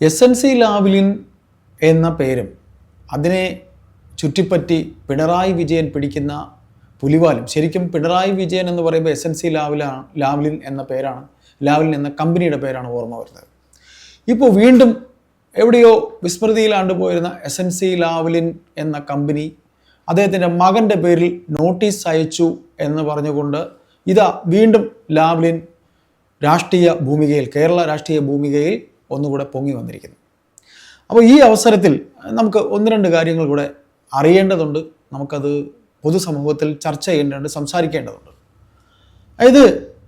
S N C Lavalin എന്ന പേരും അതിനെ ചുറ്റിപ്പറ്റി പിണറായി വിജയൻ പിടിക്കുന്ന പുലിവാലും ശരിക്കും പിണറായി വിജയൻ എന്ന് പറയുമ്പോൾ എസ് എൻ സി ലാവ്ലാണ് ലാവ്ലിൻ എന്ന പേരാണ് ലാവ്ലിൻ എന്ന കമ്പനിയുടെ പേരാണ് ഓർമ്മ വരുന്നത്. ഇപ്പോൾ വീണ്ടും എവിടെയോ വിസ്മൃതിയിലാണ്ട് പോയിരുന്ന എസ് എൻ സി ലാവ്ലിൻ എന്ന കമ്പനി അദ്ദേഹത്തിന്റെ മകന്റെ പേരിൽ നോട്ടീസ് അയച്ചു എന്ന് പറഞ്ഞുകൊണ്ട് ഇതാ വീണ്ടും ലാവ്ലിൻ രാഷ്ട്രീയ ഭൂമികയിൽ കേരള രാഷ്ട്രീയ ഭൂമികയിൽ ഒന്നുകൂടെ പൊങ്ങി വന്നിരിക്കുന്നു. അപ്പോൾ ഈ അവസരത്തിൽ നമുക്ക് ഒന്ന് രണ്ട് കാര്യങ്ങൾ കൂടെ അറിയേണ്ടതുണ്ട്. നമുക്കത് പൊതുസമൂഹത്തിൽ ചർച്ച ചെയ്യേണ്ടതുണ്ട് സംസാരിക്കേണ്ടതുണ്ട്. അതായത്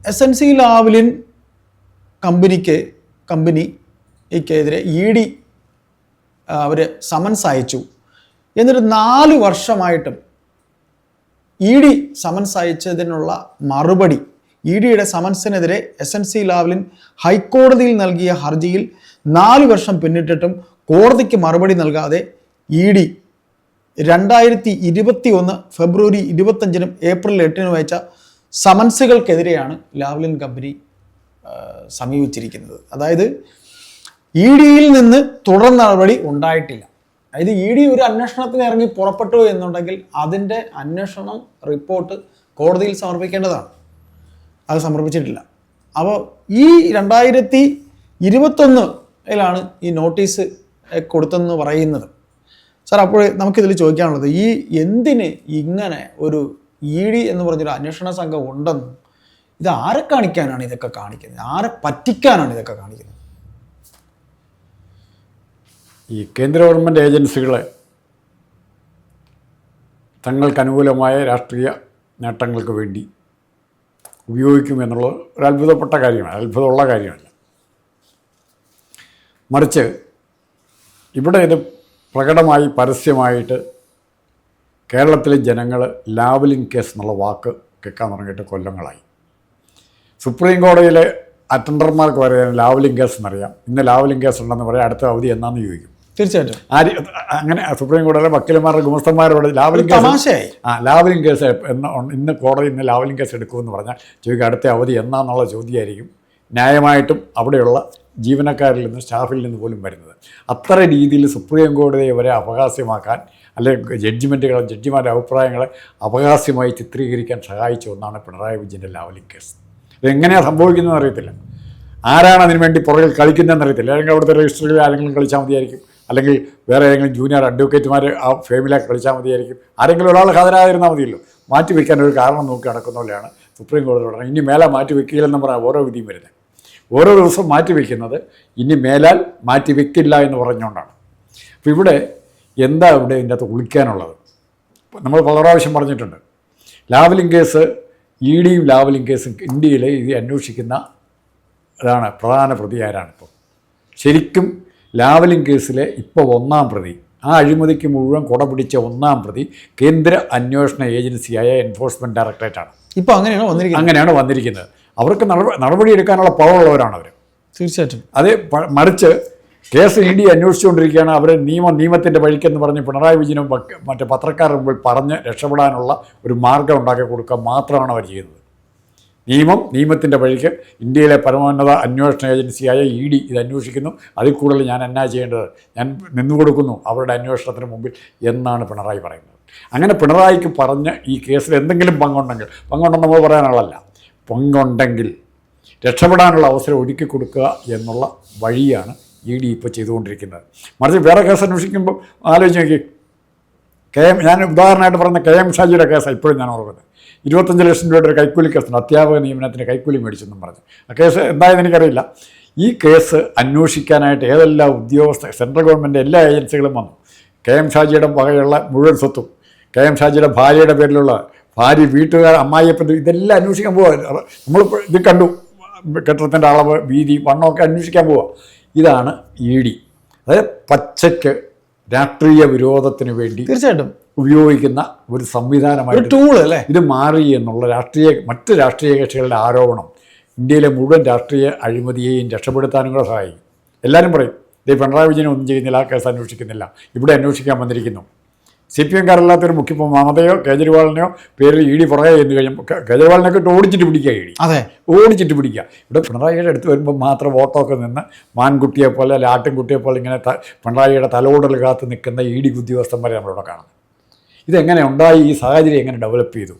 എസ് എൻ സി ലാവലിൻ കമ്പനിക്ക് കമ്പനിക്കെതിരെ ഇ ഡി അവർ സമൻസ് അയച്ചു. എന്നിട്ട് നാല് വർഷമായിട്ടും ഇ ഡി സമൻസ് അയച്ചതിനുള്ള മറുപടി ഇ ഡിയുടെ സമൻസിനെതിരെ എസ് എൻ സി ലാവ്ലിൻ ഹൈക്കോടതിയിൽ നൽകിയ ഹർജിയിൽ നാല് വർഷം പിന്നിട്ടിട്ടും കോടതിക്ക് മറുപടി നൽകാതെ ഇ ഡി രണ്ടായിരത്തി ഇരുപത്തി ഒന്ന് ഫെബ്രുവരി ഇരുപത്തഞ്ചിനും ഏപ്രിൽ എട്ടിനും അയച്ച സമൻസുകൾക്കെതിരെയാണ് ലാവ്ലിൻ കമ്പനി സമീപിച്ചിരിക്കുന്നത്. അതായത് ഇ ഡിയിൽ നിന്ന് തുടർ നടപടി ഉണ്ടായിട്ടില്ല. അതായത് ഇ ഡി ഒരു അന്വേഷണത്തിന് ഇറങ്ങി പുറപ്പെട്ടു എന്നുണ്ടെങ്കിൽ അതിന്റെ അന്വേഷണം റിപ്പോർട്ട് കോടതിയിൽ സമർപ്പിക്കേണ്ടതാണ്. അത് സമർപ്പിച്ചിട്ടില്ല. അപ്പോൾ ഈ രണ്ടായിരത്തി ഇരുപത്തൊന്നിലാണ് ഈ നോട്ടീസ് കൊടുത്തെന്ന് പറയുന്നത്. സാർ അപ്പോൾ നമുക്കിതിൽ ചോദിക്കാനുള്ളത് ഈ എന്തിന് ഇങ്ങനെ ഒരു ഇ ഡി എന്ന് പറഞ്ഞൊരു അന്വേഷണ സംഘം ഉണ്ടെന്നും ഇത് ആരെ കാണിക്കാനാണ് ഇതൊക്കെ കാണിക്കുന്നത്? ആരെ പറ്റിക്കാനാണ് ഇതൊക്കെ കാണിക്കുന്നത്? ഈ കേന്ദ്ര ഗവൺമെന്റ് ഏജൻസികളെ തങ്ങൾക്ക് അനുകൂലമായ രാഷ്ട്രീയ നേട്ടങ്ങൾക്ക് വേണ്ടി ഉപയോഗിക്കുമെന്നുള്ളത് ഒരു അത്ഭുതപ്പെട്ട കാര്യമാണ് അത്ഭുതമുള്ള കാര്യമല്ല. മറിച്ച് ഇവിടെ ഇത് പ്രകടമായി പരസ്യമായിട്ട് കേരളത്തിലെ ജനങ്ങൾ ലാവലിംഗ് കേസ് എന്നുള്ള വാക്ക് കേൾക്കാൻ തുടങ്ങിയിട്ട് കൊല്ലങ്ങളായി. സുപ്രീം കോടതിയിലെ അറ്റൻഡർമാർക്ക് പറയാൻ ലാവലിംഗ് കേസ് എന്നറിയാം. ഇന്ന് ലാവലിംഗ് കേസ് ഉണ്ടെന്ന് പറയാം അടുത്ത അവധി എന്നാന്ന് ചോദിക്കും. തീർച്ചയായിട്ടും. ആര് അങ്ങനെ സുപ്രീം കോടതിയിലെ വക്കീലന്മാരുടെ ഗുമസ്തന്മാരോട് ലാവലിംഗ് കേസ് തമാശയായി. ആ ലാവലിംഗ് കേസ് എന്ന ഇന്ന് കോടതി ഇന്ന് ലാവലിംഗ് കേസ് എടുക്കുമെന്ന് പറഞ്ഞാൽ ചോദിക്കുക അടുത്ത അവധി എന്നാന്നുള്ള ചോദ്യമായിരിക്കും. ന്യായമായിട്ടും അവിടെയുള്ള ജീവനക്കാരിൽ നിന്ന് സ്റ്റാഫിൽ നിന്ന് പോലും വരുന്നത്. അത്ര രീതിയിൽ സുപ്രീം കോടതി വരെ അപഹാസ്യമാക്കാൻ അല്ലെങ്കിൽ ജഡ്ജിമെന്റുകളെ ജഡ്ജിമാരുടെ അഭിപ്രായങ്ങളെ അപഹാസ്യമായി ചിത്രീകരിക്കാൻ സഹായിച്ച ഒന്നാണ് പിണറായി വിജയന്റെ ലാവലിംഗ് കേസ്. ഇതെങ്ങനെയാണ് സംഭവിക്കുന്നതെന്ന് അറിയത്തില്ല. ആരാണ് അതിനുവേണ്ടി പുറകിൽ കളിക്കുന്നതെന്ന് അറിയത്തില്ല. അല്ലെങ്കിൽ അവിടുത്തെ രജിസ്റ്ററിൽ ആരെങ്കിലും കളിച്ചാൽ മതിയായിരിക്കും. അല്ലെങ്കിൽ വേറെ ഏതെങ്കിലും ജൂനിയർ അഡ്വക്കേറ്റുമാർ ആ ഫേമിലേക്ക് കളിച്ചാൽ മതിയായിരിക്കും. ആരെങ്കിലും ഒരാൾ ഹാജരാതിരുന്നാൽ മതിയല്ലോ. മാറ്റി വയ്ക്കാൻ ഒരു കാരണം നോക്കി നടക്കുന്ന പോലെയാണ് സുപ്രീം കോടതി പറഞ്ഞത് ഇനി മേലെ മാറ്റി വെക്കില്ലെന്ന് പറഞ്ഞാൽ ഓരോ വിധിയും വരുന്നത് ഓരോ ദിവസം മാറ്റി വയ്ക്കുന്നത് ഇനി മേലാൽ മാറ്റി വെക്കില്ല എന്ന് പറഞ്ഞുകൊണ്ടാണ്. അപ്പോൾ ഇവിടെ എന്താ ഇവിടെ ഇതിന്റെ അകത്ത് ഒളിക്കാനുള്ളത്? നമ്മൾ പല പ്രാവശ്യം പറഞ്ഞിട്ടുണ്ട്. ലാവലിംഗ് കേസ് ഇ ഡിയും ലാവലിംഗ് കേസും ഇന്ത്യയിലെ ഇത് അന്വേഷിക്കുന്ന അതാണ് പ്രധാന പ്രതി ആരാണിപ്പോൾ ശരിക്കും ലാവലിംഗ് കേസിലെ ഇപ്പോൾ ഒന്നാം പ്രതി. ആ അഴിമതിക്ക് മുഴുവൻ കുട പിടിച്ച ഒന്നാം പ്രതി കേന്ദ്ര അന്വേഷണ ഏജൻസിയായ എൻഫോഴ്സ്മെന്റ് ഡയറക്ടറേറ്റാണ്. ഇപ്പോൾ അങ്ങനെയാണ് വന്നിരിക്കുന്നത്. അങ്ങനെയാണ് വന്നിരിക്കുന്നത്. അവർക്ക് നടപ- നടപടി എടുക്കാനുള്ള പവറുള്ളവരാണ് അവർ തീർച്ചയായിട്ടും. അത് മറിച്ച് കേസ് ഇ ഡി അന്വേഷിച്ചുകൊണ്ടിരിക്കുകയാണ്. അവർ നിയമം നിയമത്തിന്റെ വഴിക്കെന്ന് പറഞ്ഞ് പിണറായി വിജയനും മറ്റു മറ്റ് പത്രക്കാരുടെ മുമ്പിൽ പറഞ്ഞ് രക്ഷപ്പെടാനുള്ള ഒരു മാർഗം ഉണ്ടാക്കി കൊടുക്കുക മാത്രമാണ് അവർ ചെയ്യുന്നത്. നിയമം നിയമത്തിന്റെ വഴിക്ക് ഇന്ത്യയിലെ പരമോന്നത അന്വേഷണ ഏജൻസിയായ ഇ ഡി ഇത് അന്വേഷിക്കുന്നു. അതിൽ കൂടുതൽ ഞാൻ എന്നാ ചെയ്യേണ്ടത്? ഞാൻ നിന്നു കൊടുക്കുന്നു അവരുടെ അന്വേഷണത്തിന് മുമ്പിൽ എന്നാണ് പിണറായി പറയുന്നത്. അങ്ങനെ പിണറായിക്ക് പറഞ്ഞ് ഈ കേസിൽ എന്തെങ്കിലും പങ്കുണ്ടെങ്കിൽ പങ്കുണ്ടെന്ന് നമ്മൾ പറയാനുള്ളതല്ല പങ്കുണ്ടെങ്കിൽ രക്ഷപ്പെടാനുള്ള അവസരം ഒരുക്കി കൊടുക്കുക എന്നുള്ള വഴിയാണ് ഇ ഡി ഇപ്പോൾ ചെയ്തുകൊണ്ടിരിക്കുന്നത്. മറിച്ച് വേറെ കേസ് അന്വേഷിക്കുമ്പോൾ ആലോചിച്ച് നോക്കി കെ എം ഞാൻ ഉദാഹരണമായിട്ട് പറഞ്ഞ കെ എം ഷാജിയുടെ കേസാണ് ഇപ്പോഴും ഞാൻ ഓർക്കുന്നത്. ഇരുപത്തഞ്ച് ലക്ഷം രൂപയുടെ ഒരു കൈക്കൂലി കേസുണ്ട് അധ്യാപക നിയമനത്തിന് കൈക്കൂലി മേടിച്ചെന്നും പറഞ്ഞു. ആ കേസ് എന്തായെന്ന് എനിക്കറിയില്ല. ഈ കേസ് അന്വേഷിക്കാനായിട്ട് ഏതെല്ലാം ഉദ്യോഗസ്ഥ സെൻട്രൽ ഗവൺമെന്റ് എല്ലാ ഏജൻസികളും വന്നു. കെ എം ഷാജിയുടെ വകയുള്ള മുഴുവൻ സ്വത്തും കെ എം ഷാജിയുടെ ഭാര്യയുടെ പേരിലുള്ള ഭാര്യ വീട്ടുകാർ അമ്മായിയപ്പന്റെ ഇതെല്ലാം അന്വേഷിക്കാൻ പോവാ. നമ്മൾ ഇത് കണ്ടു. കെട്ടിടത്തിന്റെ അളവ് വീതി വണ്ണമൊക്കെ അന്വേഷിക്കാൻ പോവുക ഇതാണ് ഇ ഡി. അതായത് പച്ചയ്ക്ക് രാഷ്ട്രീയ വിരോധത്തിന് വേണ്ടി തീർച്ചയായിട്ടും. ഉപയോഗിക്കുന്ന ഒരു സംവിധാനമായി ടൂൾ അല്ലേ? ഇത് മാറി എന്നുള്ള രാഷ്ട്രീയ മറ്റ് രാഷ്ട്രീയ കക്ഷികളുടെ ആരോപണം ഇന്ത്യയിലെ മുഴുവൻ രാഷ്ട്രീയ അഴിമതിയെയും രക്ഷപ്പെടുത്താനും കൂടെ സഹായിക്കും. എല്ലാവരും പറയും ദേ പിണറായി വിജയൻ ഒന്നും ചെയ്യുന്നില്ല ആ കേസ് അന്വേഷിക്കുന്നില്ല. ഇവിടെ അന്വേഷിക്കാൻ വന്നിരിക്കുന്നു. സി പി എംകാരല്ലാത്തൊരു മുഖ്യ ഇപ്പോൾ മമതയോ കേജ്രിവാളിനെയോ പേരിൽ ഇ ഡി പുറകെ ചെന്ന് കഴിയുമ്പോൾ കേജ്രിവാളിനൊക്കെ ഇട്ട് ഓടിച്ചിട്ട് പിടിക്കുക ഇ ഡി. അതെ. ഓടിച്ചിട്ട് പിടിക്കുക. ഇവിടെ പിണറായിയുടെ അടുത്ത് വരുമ്പോൾ മാത്രം ഓട്ടമൊക്കെ നിന്ന് മാൻകുട്ടിയെ പോലെ അല്ലെ ആട്ടിൻകുട്ടിയെ പോലെ ഇങ്ങനെ പിണറായിയുടെ തലോടൽ കാത്ത് നിൽക്കുന്ന ഇ ഡി ഉദ്യോഗസ്ഥന്മാരെ നമ്മളിവിടെ കാണുന്നത് ഇതെങ്ങനെ ഉണ്ടായി? ഈ സാഹചര്യം എങ്ങനെ ഡെവലപ്പ് ചെയ്തു?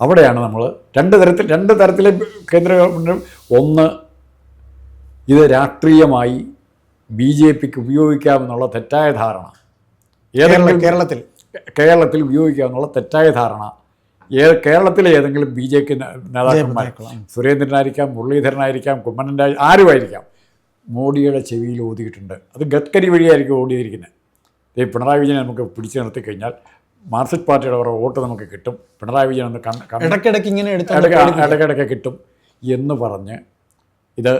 അവിടെയാണ് നമ്മൾ രണ്ട് തരത്തിൽ രണ്ട് തരത്തിലെ കേന്ദ്ര ഗവൺമെന്റ് ഒന്ന് ഇത് രാഷ്ട്രീയമായി ബി ജെ പിക്ക് ഉപയോഗിക്കാമെന്നുള്ള തെറ്റായ ധാരണ. ഏതെങ്കിലും കേരളത്തിൽ കേരളത്തിൽ ഉപയോഗിക്കാമെന്നുള്ള തെറ്റായ ധാരണ. ഏത് കേരളത്തിലെ ഏതെങ്കിലും ബി ജെ പി നേതാക്കന്മാർ. സുരേന്ദ്രനായിരിക്കാം മുരളീധരനായിരിക്കാം കുമ്മനന്റെ ആരുമായിരിക്കാം മോഡിയുടെ ചെവിയിൽ ഓതിയിട്ടുണ്ട്. അത് ഗഡ്കരി വഴിയായിരിക്കും ഓടിയിരിക്കുന്നത്. ഈ പിണറായി വിജയനെ നമുക്ക് പിടിച്ചു നിർത്തി കഴിഞ്ഞാൽ മാർക്സിസ്റ്റ് പാർട്ടിയുടെ അവരുടെ വോട്ട് നമുക്ക് കിട്ടും. പിണറായി വിജയൻ ഒന്ന് ഇടയ്ക്കിടയ്ക്ക് ഇങ്ങനെ ഇടയ്ക്കിടയ്ക്ക് കിട്ടും എന്ന് പറഞ്ഞ് ഇത്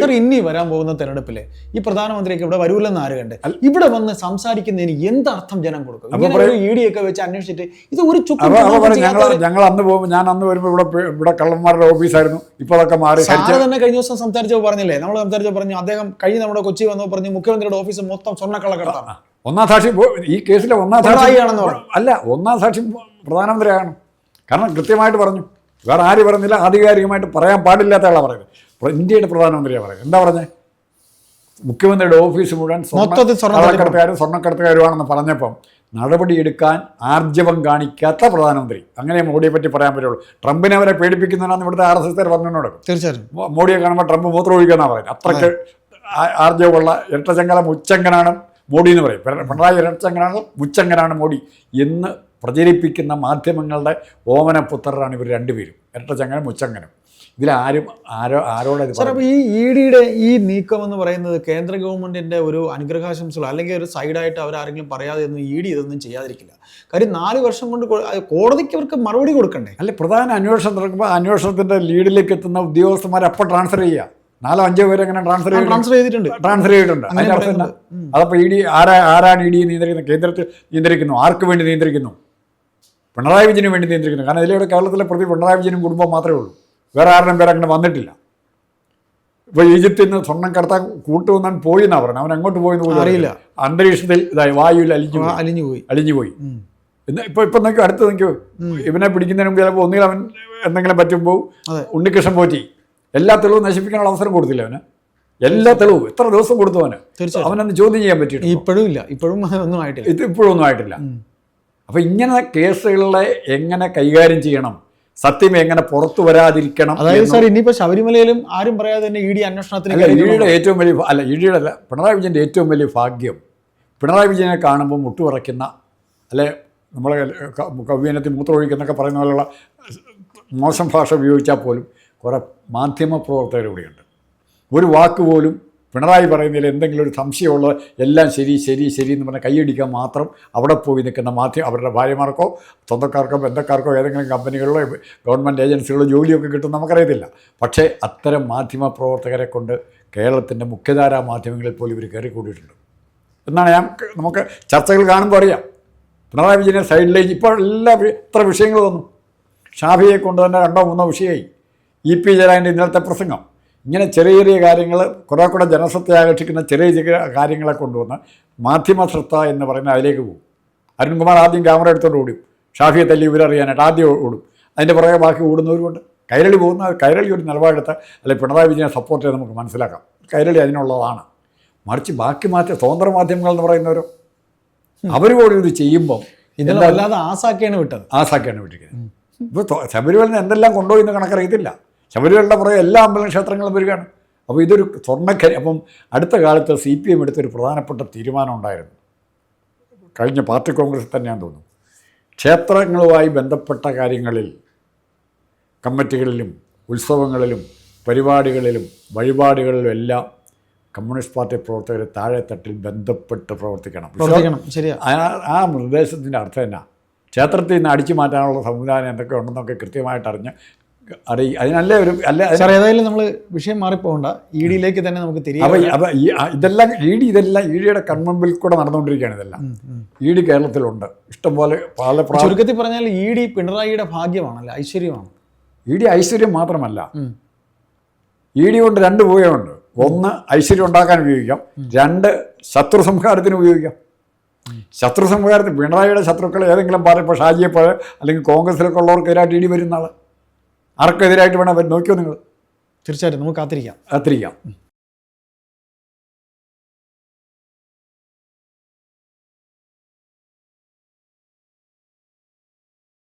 സർ ഇനി വരാൻ പോകുന്ന തെരഞ്ഞെടുപ്പിൽ ഈ പ്രധാനമന്ത്രിയൊക്കെ ഇവിടെ വരൂലെന്ന് ആര് കണ്ട്? ഇവിടെ വന്ന് സംസാരിക്കുന്നതിന് എന്ത് അർത്ഥം ജനം കൊടുക്കും? ഇങ്ങനെ ഒരു ഇ ഡി ഒക്കെ വെച്ച് അന്വേഷിച്ചിട്ട് ഇത് ഒരു ഞങ്ങൾ അന്ന് പോകുമ്പോൾ ഞാൻ അന്ന് വരുമ്പോൾ ഇവിടെ ഇവിടെ കള്ളന്മാരുടെ ഓഫീസായിരുന്നു. ഇപ്പോൾ അതൊക്കെ മാറി തന്നെ കഴിഞ്ഞ ദിവസം സംസാരിച്ചപ്പോൾ പറഞ്ഞില്ലേ? നമ്മൾ സംസാരിച്ചപ്പോൾ പറഞ്ഞു അദ്ദേഹം കഴിഞ്ഞ നമ്മുടെ കൊച്ചി വന്നപ്പോൾ പറഞ്ഞു മുഖ്യമന്ത്രിയുടെ ഓഫീസ് മൊത്തം സ്വർണക്കള്ളക്കടത്താണ്. ഒന്നാം സാക്ഷി ഈ കേസിലെ ഒന്നാം സാക്ഷി അല്ല ഒന്നാം സാക്ഷി പ്രധാനമന്ത്രിയാണ്. കാരണം കൃത്യമായിട്ട് പറഞ്ഞു. വേറെ ആര് പറഞ്ഞില്ല ആധികാരികമായിട്ട് പറയാൻ പാടില്ലാത്ത ആളാണ് പറയുന്നത് ഇന്ത്യയുടെ പ്രധാനമന്ത്രിയാണ് പറയുന്നത്. എന്താ പറഞ്ഞത് മുഖ്യമന്ത്രിയുടെ ഓഫീസ് മുഴുവൻ മൊത്തത്തിൽ സ്വർണ കള്ളക്കടത്തുകാരും സ്വർണക്കടത്തുകാരുമാണെന്ന് പറഞ്ഞപ്പം നടപടിയെടുക്കാൻ ആർജവം കാണിക്കാത്ത പ്രധാനമന്ത്രി. അങ്ങനെ മോഡിയെ പറ്റി പറയാൻ പറ്റുള്ളൂ. ട്രംപിനെ അവരെ പേടിപ്പിക്കുന്നതാണ് ഇവിടുത്തെ ആർ എസ് എസ് പറഞ്ഞുകൊണ്ട് തീർച്ചയായും മോഡിയെ കാണുമ്പോൾ ട്രംപ് മൂത്രം ഒഴിക്കുമെന്നാണ് പറയുന്നത്. അത്രയ്ക്ക് ആർജവമുള്ള ഇരട്ടച്ചങ്കല മുച്ചങ്കനാണ് മോഡി എന്ന് പറയും. പിണ- പിണറായി ഇരട്ടച്ചങ്കനാണ് മുച്ചങ്കനാണ് മോഡി എന്ന് പ്രചരിപ്പിക്കുന്ന മാധ്യമങ്ങളുടെ ഓമനപുത്രരാണ് ഇവർ രണ്ടുപേരും. ഇരട്ട ചങ്ങനും മുച്ചങ്ങനും. ഇതിലാരും ആരോ ആരോടെ സാർ അപ്പോൾ ഈ ഇ ഡിയുടെ ഈ നീക്കം എന്ന് പറയുന്നത് കേന്ദ്ര ഗവൺമെന്റിന്റെ ഒരു അനുഗ്രഹാശംസകളോ അല്ലെങ്കിൽ ഒരു സൈഡായിട്ട് അവരാരെങ്കിലും പറയാതെ ഒന്നും ഇ ഡി ഇതൊന്നും ചെയ്യാതിരിക്കില്ല. കാര്യം നാല് വർഷം കൊണ്ട് കോടതിക്ക് അവർക്ക് മറുപടി കൊടുക്കണ്ടേ? അല്ലെ പ്രധാന അന്വേഷണം നടക്കുമ്പോൾ അന്വേഷണത്തിന്റെ ലീഡിലേക്ക് എത്തുന്ന ഉദ്യോഗസ്ഥന്മാരെ അപ്പോൾ ട്രാൻസ്ഫർ ചെയ്യുക നാലോ അഞ്ചോ പേര് അങ്ങനെ ട്രാൻസ്ഫർ ചെയ്യുക ട്രാൻസ്ഫർ ചെയ്തിട്ടുണ്ട്. ട്രാൻസ്ഫർ ചെയ്തിട്ടുണ്ട്. അതിന്റെ അർത്ഥം അതപ്പോൾ ഇ ഡി ആരാ ആരാണ് ഇ ഡി നിയന്ത്രിക്കുന്നത്? കേന്ദ്രത്തിൽ നിയന്ത്രിക്കുന്നു. ആർക്ക് വേണ്ടി നിയന്ത്രിക്കുന്നു? പിണറായി വിജയന് വേണ്ടി നിയന്ത്രിക്കുന്നു കാരണം ഇതിലൂടെ കേരളത്തിലെ പ്രതി പിണറായി വിജയനും കുടുംബം മാത്രമേ ഉള്ളൂ. വേറെ ആരുടെയും പേര് അങ്ങനെ വന്നിട്ടില്ല. ഇപ്പോൾ ഈജിപ്തിൽ നിന്ന് സ്വർണം കടത്താൻ കൂട്ടുവന്നാൻ പോയി എന്നാണ് പറഞ്ഞത് അവൻ അങ്ങോട്ട് പോയി എന്ന് അറിയില്ല. അന്തരീക്ഷത്തിൽ ഇതായി വായുവിൽ അലിഞ്ഞു അലിഞ്ഞു പോയി. അലിഞ്ഞു പോയി. ഇന്ന് ഇപ്പോൾ ഇപ്പം നോക്കി അടുത്ത് നോക്കിയോ? ഇവനെ പിടിക്കുന്നതിന് മുമ്പ് ചിലപ്പോൾ ഒന്നുകിൽ അവൻ എന്തെങ്കിലും പറ്റുമ്പോൾ. ഉണ്ണികൃഷ്ണൻ പോറ്റി. എല്ലാ തെളിവും നശിപ്പിക്കാനുള്ള അവസരം കൊടുത്തില്ല അവന്. എല്ലാ തെളിവും. എത്ര ദിവസം കൊടുത്തു അവന്. അവനൊന്ന് ചോദ്യം ചെയ്യാൻ പറ്റിയിട്ടില്ല ഇപ്പോഴും ഇല്ല. ഇപ്പോഴും ഒന്നും ആയിട്ടില്ല. ഇത് ഇപ്പോഴും ഒന്നും ആയിട്ടില്ല. അപ്പം ഇങ്ങനെ കേസുകളെ എങ്ങനെ കൈകാര്യം ചെയ്യണം? സത്യം എങ്ങനെ പുറത്തു വരാതിരിക്കണം അതായത് സാർ ഇനിയിപ്പോൾ ശബരിമലയിലും ആരും പറയാതെ തന്നെ ഇ ഡി അന്വേഷണത്തിന് ഇഡിയുടെ ഏറ്റവും വലിയ അല്ല ഇഡിയുടെ അല്ല പിണറായി വിജയന്റെ ഏറ്റവും വലിയ ഭാഗ്യം. പിണറായി വിജയനെ കാണുമ്പോൾ മുട്ടുപറയ്ക്കുന്ന അല്ലെ നമ്മളെ ക- കവ്യനത്തിൽ മൂത്രമൊഴിക്കുന്നൊക്കെ പറയുന്ന പോലുള്ള മോശം ഭാഷ ഉപയോഗിച്ചാൽ പോലും കുറേ മാധ്യമ പ്രവർത്തകർ ഇവിടെയുണ്ട്. ഒരു വാക്ക് പോലും പിണറായി പറയുന്നതിൽ എന്തെങ്കിലും ഒരു സംശയമുള്ള എല്ലാം ശരി ശരി ശരി എന്ന് പറഞ്ഞാൽ കൈയടിക്കാൻ മാത്രം അവിടെ പോയി നിൽക്കുന്ന മാധ്യമം അവരുടെ ഭാര്യമാർക്കോ സ്വന്തക്കാർക്കോ ബന്ധക്കാർക്കോ ഏതെങ്കിലും കമ്പനികളിലോ ഗവൺമെന്റ് ഏജൻസികളോ ജോലിയൊക്കെ കിട്ടും നമുക്കറിയത്തില്ല. പക്ഷേ അത്തരം മാധ്യമ പ്രവർത്തകരെ കൊണ്ട് കേരളത്തിന്റെ മുഖ്യധാരാ മാധ്യമങ്ങളിൽ പോലും ഇവർ കയറി കൂടിയിട്ടുണ്ട് എന്നാണ് ഞാൻ നമുക്ക് ചർച്ചകൾ കാണുമ്പോൾ അറിയാം. പിണറായി വിജയനെ സൈഡിലേക്ക് ഇപ്പോൾ എല്ലാ ഇത്ര വിഷയങ്ങൾ വന്നു. ഷാഫിയെ കൊണ്ട് തന്നെ രണ്ടോ മൂന്നോ വിഷയമായി. ഇ പി ജയരാജന്റെ ഇന്നലത്തെ പ്രസംഗം. ഇങ്ങനെ ചെറിയ ചെറിയ കാര്യങ്ങൾ കുറേ കൂടെ ജനശ്രദ്ധ ആകർഷിക്കുന്ന ചെറിയ ചെറിയ കാര്യങ്ങളെ കൊണ്ടുവന്ന് മാധ്യമ ശ്രദ്ധ എന്ന് പറയുന്ന അതിലേക്ക് പോകും. അരുൺകുമാർ ആദ്യം ക്യാമറ എടുത്തോണ്ട് ഓടും. ഷാഫിയെ തല്ലി ഇവരറിയാനായിട്ട് ആദ്യം ഓടും. അതിന്റെ പുറകെ ബാക്കി ഓടുന്നവരുമുണ്ട്. കൈരളി പോകുന്ന കൈരളി ഒരു നിലപാടെടുത്ത് അല്ലെങ്കിൽ പിണറായി വിജയനെ സപ്പോർട്ട് ചെയ്ത് നമുക്ക് മനസ്സിലാക്കാം. കൈരളി അതിനുള്ളതാണ്. മറിച്ച് ബാക്കി മാറ്റ സ്വതന്ത്ര മാധ്യമങ്ങൾ എന്ന് പറയുന്നവരോ? അവർ ഇത് ചെയ്യുമ്പോൾ ഇന്നലെ വല്ലാതെ ആസാക്കിയാണ് വിട്ടത്. ആസാക്കിയാണ് വിട്ടിരിക്കുന്നത്. ഇപ്പോൾ ശബരിമല എന്തെല്ലാം കൊണ്ടുപോയി എന്ന് കണക്കറിയത്തില്ല. ശബരിമലയുടെ പുറകെ എല്ലാ അമ്പലം ക്ഷേത്രങ്ങളും വരികയാണ്. അപ്പോൾ ഇതൊരു സ്വർണക്കരി അപ്പം അടുത്ത കാലത്ത് സി പി എം എടുത്തൊരു പ്രധാനപ്പെട്ട തീരുമാനം ഉണ്ടായിരുന്നു. കഴിഞ്ഞ പാർട്ടി കോൺഗ്രസ് തന്നെയാന്ന് തോന്നുന്നു. ക്ഷേത്രങ്ങളുമായി ബന്ധപ്പെട്ട കാര്യങ്ങളിൽ കമ്മിറ്റികളിലും ഉത്സവങ്ങളിലും പരിപാടികളിലും വഴിപാടുകളിലും എല്ലാം കമ്മ്യൂണിസ്റ്റ് പാർട്ടി പ്രവർത്തകർ താഴെത്തട്ടിൽ ബന്ധപ്പെട്ട് പ്രവർത്തിക്കണം. പ്രവർത്തിക്കണം. ശരി ആ നിർദ്ദേശത്തിന്റെ അർത്ഥം എന്നാ? ക്ഷേത്രത്തിൽ നിന്ന് അടിച്ചു മാറ്റാനുള്ള സംവിധാനം എന്തൊക്കെ ഉണ്ടെന്നൊക്കെ കൃത്യമായിട്ട് അറിഞ്ഞ് അറിയി അതിനല്ലേ ഒരു അല്ല സാർ ഏതായാലും നമ്മൾ വിഷയം മാറിപ്പോകണ്ട. ഇ ഡിയിലേക്ക് തന്നെ നമുക്ക് തിരികെ അപ്പോൾ അപ്പോൾ ഈ ഇതെല്ലാം ഇ ഡി ഇതെല്ലാം ഇ ഡിയുടെ കൺമുമ്പിൽ കൂടെ നടന്നുകൊണ്ടിരിക്കുകയാണ് ഇതെല്ലാം. ഇ ഡി കേരളത്തിലുണ്ട്. ഇഷ്ടംപോലെ പല ചുരുക്കത്തിൽ പറഞ്ഞാൽ ഇ ഡി പിണറായിയുടെ ഭാഗ്യമാണല്ലോ? ഐശ്വര്യമാണ്. ഇ ഡി ഐശ്വര്യം മാത്രമല്ല. ഇ ഡി കൊണ്ട് രണ്ട് ഉപയോഗമുണ്ട്. ഒന്ന് ഐശ്വര്യം ഉണ്ടാക്കാൻ ഉപയോഗിക്കാം. രണ്ട് ശത്രു സംഹാരത്തിന് ഉപയോഗിക്കാം. ശത്രു സംഹാരത്തിന് പിണറായിയുടെ ശത്രുക്കൾ ഏതെങ്കിലും പാർട്ടി ഇപ്പോൾ ഷാജിയെ പോലെ അല്ലെങ്കിൽ കോൺഗ്രസിലൊക്കെ ഉള്ളവർക്കെതിരായിട്ട് ഇടി വരുന്ന ആൾ ആർക്കെതിരായിട്ട് വേണം അവർ നോക്കിയോ നിങ്ങൾ? തീർച്ചയായിട്ടും നമുക്ക് കാത്തിരിക്കാം. കാത്തിരിക്കാം.